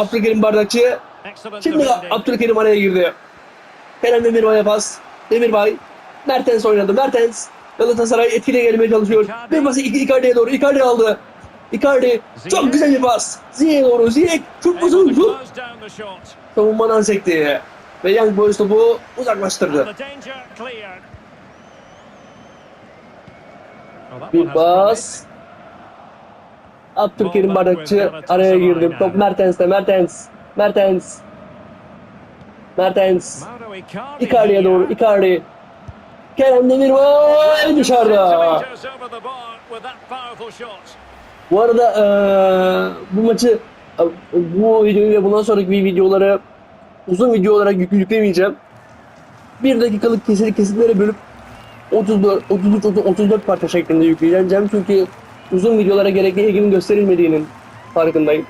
Abdülkerim Bardakçı. Şimdi. Abdülkerim araya girdi. Kerem Demirbay'a pas. Demirbay. Mertens oynadı. Mertens. Galatasaray etkile gelmeye çalışıyor. Bir pası Icardi'ye doğru. Icardi aldı. Icardi. Çok güzel bir pas. Ziyech'e doğru. Ziyech çok uzun. shot. savunmadan sekti. Ve Young Boys topu uzaklaştırdı. One Bir pas. Abdülkerim Bardakçı araya girdi. Top Mertens'te. Mertens. Mertens. Mertens. Icardi'ye doğru. Icardi. Kerem Demirbay dışarıda. Bu arada eee, bu maçı e, bu videoyu ve bundan sonraki videoları uzun video olarak yük- yüklemeyeceğim. Bir dakikalık kesit kesitlere bölüp 34, 33, 30, 34 parça şeklinde yükleyeceğim. Çünkü uzun videolara gerekli ilginin gösterilmediğinin farkındayım.